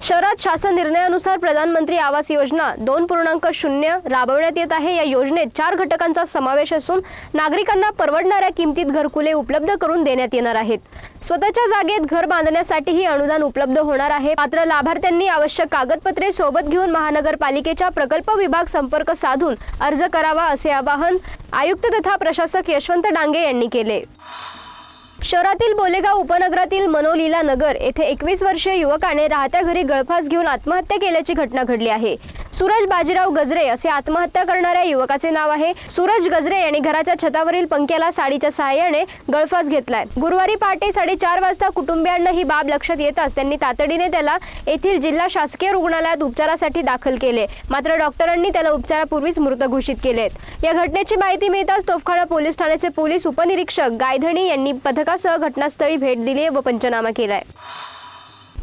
शहरात शासन निर्णयानुसार प्रधानमंत्री आवास योजना दोन पूर्णांक शून्य राबवण्यात येत आहे. या योजनेत चार घटकांचा समावेश असून नागरिकांना परवडणाऱ्या किमतीत घरकुले उपलब्ध करून देण्यात येणार आहेत. स्वतःच्या जागेत घर बांधण्यासाठीही अनुदान उपलब्ध होणार आहे. मात्र लाभार्थ्यांनी आवश्यक कागदपत्रे सोबत घेऊन महानगरपालिकेच्या प्रकल्प विभाग संपर्क साधून अर्ज करावा असे आवाहन आयुक्त तथा प्रशासक यशवंत डांगे यांनी केले. शहरातील बोलेगाव उपनगरातील मनोलीला नगर येथे एकवीस वर्षीय युवकाने राहत्या घरी गळफास घेऊन आत्महत्या केल्याची घटना घडली आहे. सूरज बाजीराव गजरे असे आत्महत्या करणाऱ्या युवकाचे नाव आहे सूरज गजरे यांनी घराच्या छतावरील पंख्याला साडीच्या सहाय्याने गळफास घेतलाय. गुरुवारी पहाटे साडेचार वाजता कुटुंबियांना ही बाब लक्षात येताच त्यांनी तातडीने त्याला येथील जिल्हा शासकीय रुग्णालयात उपचारासाठी दाखल केले. मात्र डॉक्टरांनी त्याला उपचारापूर्वीच मृत घोषित केलेत. या घटनेची माहिती मिळताच तोफखाना पोलीस ठाण्याचे पोलीस उपनिरीक्षक गायधणी यांनी पथकासह घटनास्थळी भेट दिली व पंचनामा केलाय.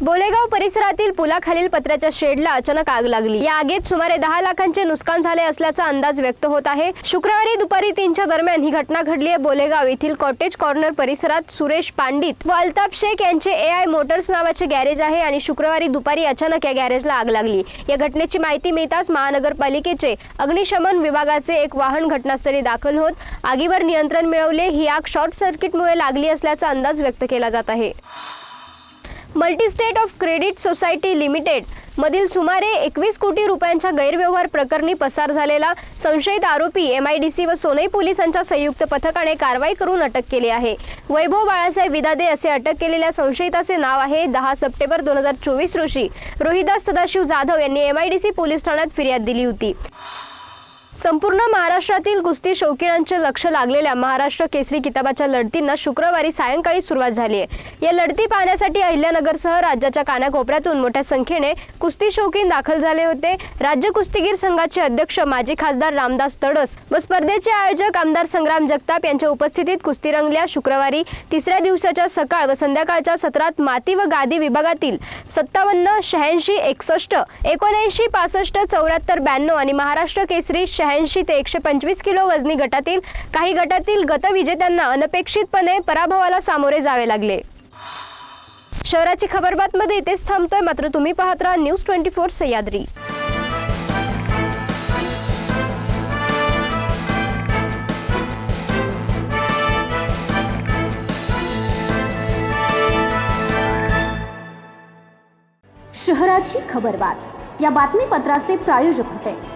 बोलेगाव परिसरातील पुलाखालील पत्र्याच्या शेडला अचानक आग लागली. या आगीत सुमारे दहा लाखांचे नुकसान झाले असल्याचा अंदाज व्यक्त होत आहे. शुक्रवारी दुपारी तीनच्या दरम्यान ही घटना घडली आहे. बोलेगाव येथील कॉटेज कॉर्नर परिसरात सुरेश पांडित व अल्ताप शेख यांचे ए आय मोटर्स नावाचे गॅरेज आहे आणि शुक्रवारी दुपारी अचानक या गॅरेजला आग लागली. या घटनेची माहिती मिळताच महानगरपालिकेचे अग्निशमन विभागाचे एक वाहन घटनास्थळी दाखल होत आगीवर नियंत्रण मिळवले. ही आग शॉर्ट सर्किटमुळे लागली असल्याचा अंदाज व्यक्त केला जात आहे. Multistate of credit society limited मधील सुमारे एकवीस कोटी रुपयांच्या गैरव्यवहार प्रकरणी पसार झालेला संशयित आरोपी एम आय डी सी व सोनई पोलिसांच्या संयुक्त पथकाने कारवाई करून अटक केली आहे. वैभव बाळासाहेब विदादे असे अटक केलेल्या संशयिताचे नाव आहे दहा सप्टेंबर दोन हजार चोवीस रोजी. रोहिदास सदाशिव जाधव यांनी M I D C police ठाण्यात फिर्याद दिली होती. संपूर्ण महाराष्ट्रातील कुस्ती शौकीनांचे लक्ष लागलेल्या महाराष्ट्र केसरी किताबाच्या लढतींना शुक्रवारी सायंकाळी सुरुवात झाली आहे. या लढती पाहण्यासाठी अहिल्यानगरसह राज्याच्या कानाकोपऱ्यातून मोठ्या संख्येने कुस्ती शौकीन दाखल झाले होते. राज्य कुस्तीगीर संघाचे अध्यक्ष माजी खासदार रामदास तडस व स्पर्धेचे आयोजक आमदार संग्राम जगताप यांच्या उपस्थितीत कुस्ती रंगल्या शुक्रवारी तिसऱ्या दिवसाच्या सकाळ व संध्याकाळच्या सत्रात माती व गादी विभागातील सत्तावन्न शहाऐंशी एकसष्ट एकोणऐंशी पासष्ट चौऱ्याहत्तर ब्याण्णव आणि महाराष्ट्र केसरी शहाऐंशी ते एकशे पंचवीस किलो वजनी गटातील काही गटातील गतविजेत्यांना अनपेक्षितपणे पराभवाला सामोरे जावे लागले. शहराची खबरबातमध्ये इथेच थांबतोय मात्र तुम्ही पाहत राहा न्यूज ट्वेंटी फोर सह्याद्री. शहराची खबरबात. या बातमीपत्राचे प्रायोजक होते.